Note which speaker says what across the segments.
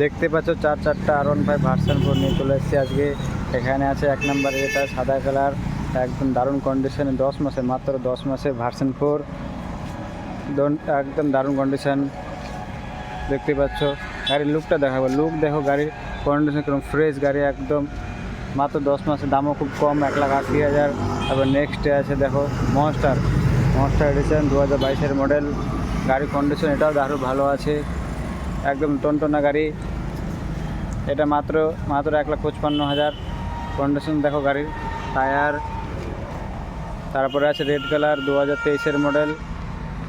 Speaker 1: দেখতে পাচ্ছ, চার চারটা আর ওয়ান ফাইভ ভার্সন ফোর নিয়ে চলে এসেছি আজকে। এখানে আছে এক নম্বর এটা সাদা কালার একদম দারুণ কন্ডিশনে দশ মাসে, মাত্র দশ মাসে ভার্সন ফোর একদম দারুণ কন্ডিশন দেখতে পাচ্ছ, গাড়ির লুকটা দেখাবো। লুক দেখো, গাড়ির কন্ডিশন কীরকম ফ্রেশ গাড়ি একদম। মাত্র দশ মাসের দামও খুব কম, এক লাখ আশি হাজার। তারপর নেক্সটে আছে, দেখো মনস্টার মনস্টার এডিশন দু হাজার বাইশের মডেল গাড়ির কন্ডিশন এটাও দারুণ ভালো আছে। একদম টনটনা গাড়ি। এটা মাত্র মাত্র এক লাখ পঁচপান্ন হাজার। কন্ডিশন দেখো গাড়ির টায়ার, তারপরে আছে রেড কালার দু হাজার তেইশের মডেল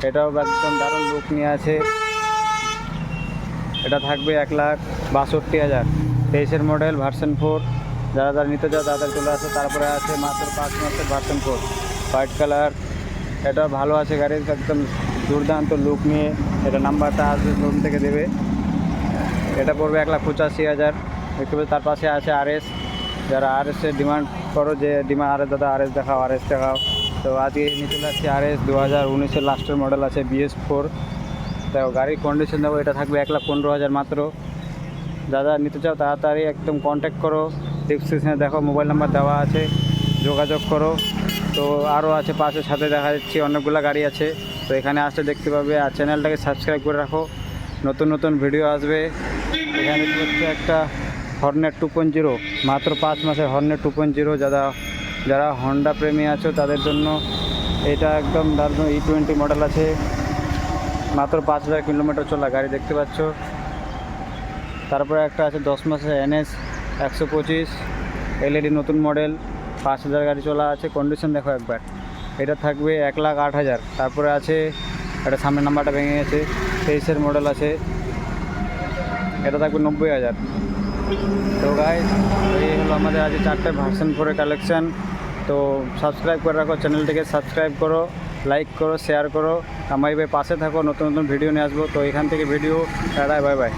Speaker 1: এটাও একদম দারুণ লুক নিয়ে আছে। এটা থাকবে এক লাখ বাষট্টি হাজার। তেইশের মডেল ভার্সন ফোর যারা যারা নিতে চাও তাদের চলে আসে। তারপরে আছে মাত্র পাঁচ মাসের ভার্সন ফোর হোয়াইট কালার এটা ভালো আছে গাড়ির, একদম দুর্দান্ত লুক নিয়ে। এটা নাম্বারটা আসবে শোরুম থেকে দেবে। এটা পড়বে এক লাখ পঁচাশি হাজার। দেখতে পাচ্ছি, তার পাশে আছে আর এস যারা আর এসের ডিমান্ড করো, যে ডিমান্ড আর এস দাদা আর এস দেখাও আর এস দেখাও। তো আজকে আসছি আর এস দু হাজার উনিশের লাস্টের মডেল আছে বিএস ফোর তো গাড়ির কন্ডিশন দেবো এটা থাকবে এক লাখ পনেরো হাজার মাত্র। দাদা, নিতে চাও, তাড়াতাড়ি একদম কন্ট্যাক্ট করো। ডিসক্রিপশনে দেখো মোবাইল নাম্বার দেওয়া আছে। যোগাযোগ করো। তো আরও আছে পাশের সাথে দেখা যাচ্ছে, অনেকগুলো গাড়ি আছে। তো এখানে আসলে দেখতে পাবে, আর চ্যানেলটাকে সাবস্ক্রাইব করে রাখো। নতুন নতুন ভিডিও আসবে। এখানে হচ্ছে একটা হর্নেট টু জিরো মাত্র পাঁচ মাসের হর্নেট টু পয়েন্ট জিরো যারা যারা হন্ডা প্রেমী আছো, তাদের জন্য এটা একদম দারুণ ই টোয়েন্টি মডেল আছে। মাত্র পাঁচ হাজার কিলোমিটার চলা গাড়ি দেখতে পাচ্ছ। তারপরে একটা আছে দশ মাসের এনএস একশো পঁচিশ এলইডি নতুন মডেল পাঁচ হাজার গাড়ি চলা আছে। কন্ডিশন দেখো একবার। এটা থাকবে এক লাখ আট হাজার। তারপরে আছে, এটা সামনের নাম্বারটা ভেঙে গেছে। তেইশের মডেল আছে। এটা থাকবে নব্বই হাজার। তো গাই এই হলো আমাদের আজ চারটে ভার্সন ফোরের কালেকশান তো সাবস্ক্রাইব করে রাখো চ্যানেলটিকে সাবস্ক্রাইব করো লাইক করো শেয়ার করো। আমার ভাই পাশে থাকো, নতুন নতুন ভিডিও নিয়ে আসব। তো এখান থেকে ভিডিও টাটা বাই বাই